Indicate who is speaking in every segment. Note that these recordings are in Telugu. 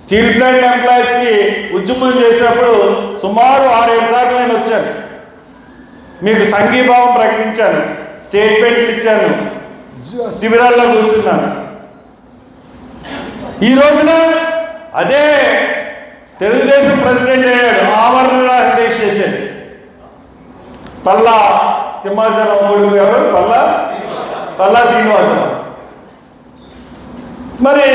Speaker 1: స్టీల్ ప్లాంట్ ఎంప్లాయీస్కి ఉద్యమం చేసినప్పుడు సుమారు ఆరేడు సార్లు నేను వచ్చాను. మీకు సంఘీభావం ప్రకటించాను. స్టేట్మెంట్లు ఇచ్చాను. శిబిరాల్లో కూర్చున్నాను. ఈ రోజున అదే తెలుగుదేశం ప్రెసిడెంట్ అయ్యాడు. ఆవరణ హృదయ్ పల్లా సింహాచలం కొడుకు ఎవరు? పల్లా? పల్లా శ్రీనివాసరావు. మరి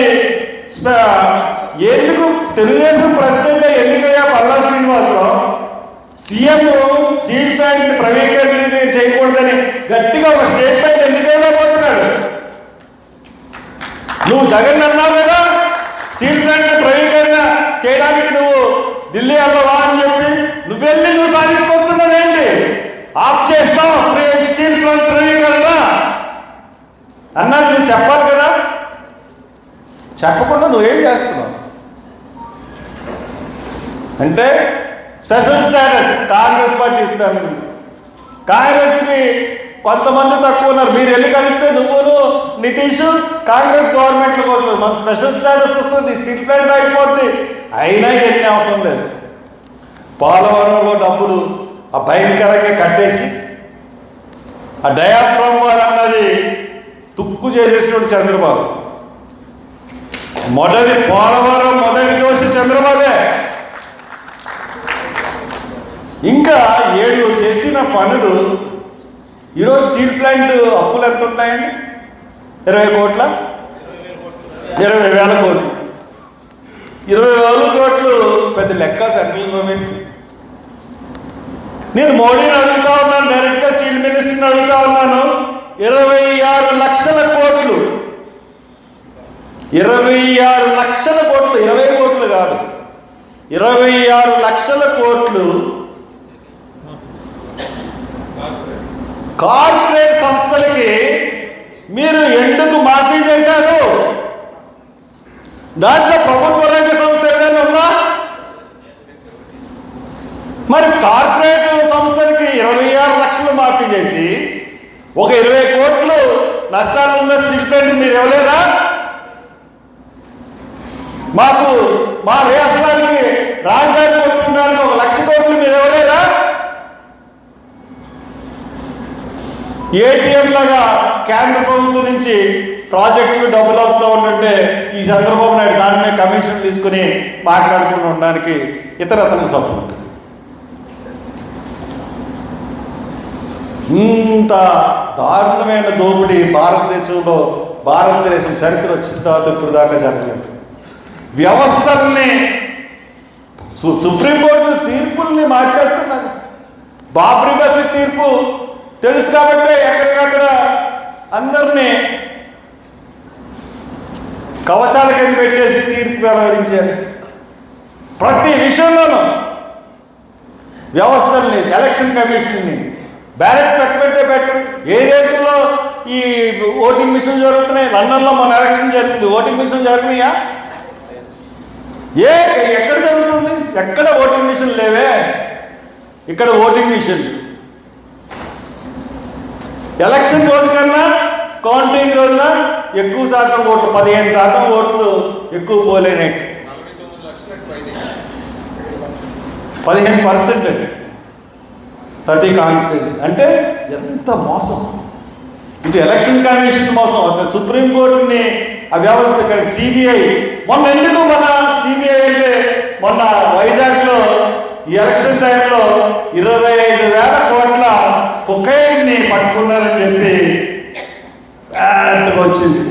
Speaker 1: ఎందుకు Telugu Desam president ఎన్నికయ్యా Palla Srinivasarao? CM steel plant ప్రవీకరణ చేయకూడదని గట్టిగా ఒక స్టేట్మెంట్ ఎన్నికల్లో పోతున్నాడు. నువ్వు జగన్ అన్నావు కదా సీట్ ప్లాంట్ ప్రవీకరణ చేయడానికి నువ్వు ఢిల్లీ వెళ్ళవా అని చెప్పి నువ్వెళ్ళి నువ్వు సాధించుకొస్తున్నదేంటి? ఆఫ్ చేస్తావు స్టీల్ ప్లాంట్ ప్రవీకరణ అన్నది నువ్వు చెప్పాలి కదా. చెప్పకుండా నువ్వేం చేస్తున్నావు? అంటే స్పెషల్ స్టేటస్ కాంగ్రెస్ పార్టీ ఇస్తాను కాంగ్రెస్కి కొంతమంది తక్కువ ఉన్నారు. మీరు వెళ్ళి కలిస్తే నువ్వును నితీష్ కాంగ్రెస్ గవర్నమెంట్లకు వస్తుంది మన స్పెషల్ స్టేటస్ వస్తుంది. స్టీల్ ప్లాంట్ అయిపోద్ది అయినా ఎన్ని అవసరం లేదు. పోలవరంలో డబ్బులు ఆ భయంకరంగా కట్టేసి ఆ డయాఫ్రమ్ వారు అన్నది తుక్కు చేసేసినాడు చంద్రబాబు. మొదటి పోలవరం మొదటి దోషి చంద్రబాబే ఇంకా ఏళ్ళు చేసిన పనులు ఈరోజు స్టీల్ ప్లాంట్ అప్పులు ఎంత ఉంటాయండి ఇరవై కోట్ల? ఇరవై వేల కోట్లు. ఇరవై వేల కోట్లు పెద్ద లెక్క సెంట్రల్ గవర్నమెంట్ నేను మోడీని అడుగుతా ఉన్నాను డైరెక్ట్గా స్టీల్ మినిస్టర్ని అడుగుతా ఉన్నాను. ఇరవై ఆరు లక్షల కోట్లు. ఇరవై ఆరు లక్షల కోట్లు ఇరవై కోట్లు కాదు. ఇరవై ఆరు లక్షల కోట్లు కార్పొరేట్ సంస్థలకి మీరు ఎందుకు మాఫీ చేశారు? దాంట్లో ప్రభుత్వ రంగ సంస్థ ఏదైనా ఉందా? మరి కార్పొరేట్ సంస్థలకి ఇరవై ఆరు లక్షలు మాఫీ చేసి ఒక ఇరవై కోట్లు నష్టాలు ఉన్న స్టిల్ ప్లాంట్ మీరు ఇవ్వలేదా? మాకు మా రాష్ట్రానికి రాజధాని కొట్టుకోవడానికి ఒక లక్ష కోట్లు మీరు ఇవ్వలేదా? ఏటీఎం లాగా కేంద్ర ప్రభుత్వం నుంచి ప్రాజెక్టులు డబ్బులు అవుతూ ఉంటుంటే ఈ చంద్రబాబు నాయుడు దాని మీద కమిషన్ తీసుకుని మాట్లాడుకుని ఉండడానికి ఇతర అతనికి సపోర్ట్. ఇంత దారుణమైన దోపిడీ భారతదేశంలో భారతదేశం చరిత్ర వచ్చిన తర్వాత ఇప్పుడు దాకా జరగలేదు. వ్యవస్థల్ని సు- సుప్రీంకోర్టు తీర్పుల్ని మార్చేస్తున్నారు. బాబ్రీ మసీద్ తీర్పు తెలుసు కాబట్టి ఎక్కడికక్కడ అందరినీ కవచాల కింద పెట్టేసి తీర్పు వ్యవహరించారు ప్రతి విషయంలోనూ వ్యవస్థల్ని ఎలక్షన్ కమిషన్ని బ్యాలెట్ పెట్టబెట్టే పెట్టు ఏ దేశంలో ఈ ఓటింగ్ మిషన్ జరుగుతున్నాయి? లండన్లో మన ఎలక్షన్ జరిగింది. ఓటింగ్ మిషన్ జరిగినాయా? ఏ ఎక్కడ జరుగుతుంది? ఎక్కడ ఓటింగ్ మిషన్ లేవే? ఇక్కడ ఓటింగ్ మిషన్ ఎలక్షన్ రోజు కన్నా కౌంటింగ్ రోజున ఎక్కువ శాతం ఓట్లు పదిహేను శాతం ఓట్లు ఎక్కువ పోలేనట్టు పదిహేను పర్సెంట్ అండి. ప్రతి కాన్స్టిట్యున్సీ అంటే ఎంత మోసం? ఇటు ఎలక్షన్ కమిషన్ మోసం. అటు సుప్రీంకోర్టుని ఆ వ్యవస్థ కానీ సిబిఐ మొన్న ఎందుకు మన సిబిఐ అంటే మొన్న వైజాగ్లో ఈ ఎలక్షన్ టైంలో ఇరవై ఐదు వేల కోట్ల కుకైన్ని పట్టుకున్నారని చెప్పి పెద్దగా వచ్చింది.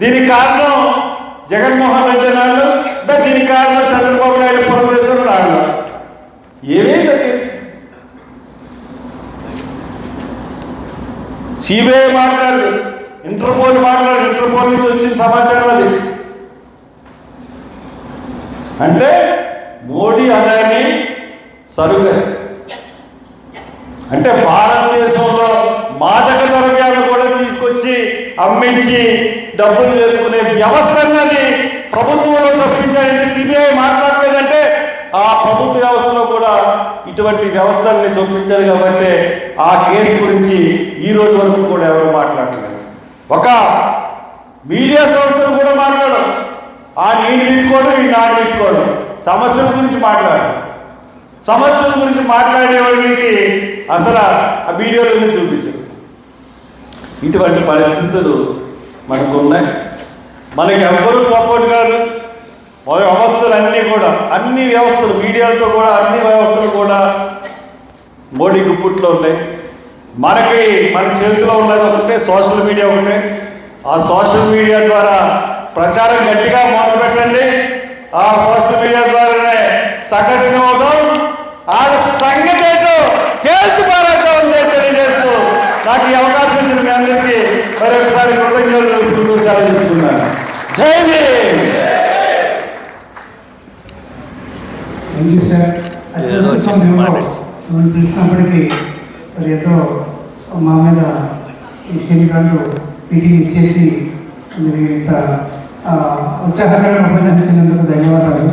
Speaker 1: దీనికి కారణం జగన్మోహన్ రెడ్డి నాడు దీనికి కారణం చంద్రబాబు నాయుడు పురదేశం నాయుడు. ఏమైంది కేసు సిబిఐ మాట్లాడదు. ఇంటర్పోల్ మాట్లాడదు. ఇంటర్పోల్ నుంచి వచ్చిన సమాచారం అది. అంటే మోడీ అదాని సరుకది అంటే భారతదేశంలో మాదక ద్రవ్యాలు కూడా తీసుకొచ్చి అమ్మించి డబ్బులు చేసుకునే వ్యవస్థ అన్నది ప్రభుత్వంలో చొప్పించాలంటే సిబిఐ మాట్లాడలేదంటే ఆ ప్రభుత్వ వ్యవస్థలో కూడా ఇటువంటి వ్యవస్థల్ని చొప్పించారు కాబట్టి ఆ కేసు గురించి ఈ రోజు వరకు కూడా ఎవరు మాట్లాడలేదు. ఒక మీడియా సంస్థలు కూడా మాట్లాడడం. ఆ నీళ్ళు తిట్టుకోవడం ఈ నాడు తిట్టుకోవడం. సమస్యల గురించి మాట్లాడడం. సమస్యల గురించి మాట్లాడే అసలు ఆ వీడియోలోనే చూపించదు. ఇటువంటి పరిస్థితులు మనకు ఉన్నాయి మనకి ఎవ్వరూ సపోర్ట్ కాదు వ్యవస్థలు అన్నీ కూడా అన్ని వ్యవస్థలు మీడియాలతో కూడా అన్ని వ్యవస్థలు కూడా మోడీ గుప్పుట్లో ఉన్నాయి. మనకి మన చేతిలో ఉన్నది ఒకటే సోషల్ మీడియా ఒకటే. ఆ సోషల్ మీడియా ద్వారా ప్రచారం గట్టిగా మొదలు పెట్టండి ఆ సోషల్ మీడియా ద్వారానే సంఘటన వినోదం ఆ సంగతి ఇచ్చిన మీ అందరికీ మరొకసారి కృతజ్ఞతలు తెలుపుకుంటూ సెలవు తీసుకున్నాను జై
Speaker 2: చూసినప్పటికీ మరి ఎంతో మా మీద ఈ శ్రీకాంత్ మీటింగ్ ఇచ్చేసి మీరు ఇంత ఆ, ఉత్సాహకరమైన ఉపన్యాసం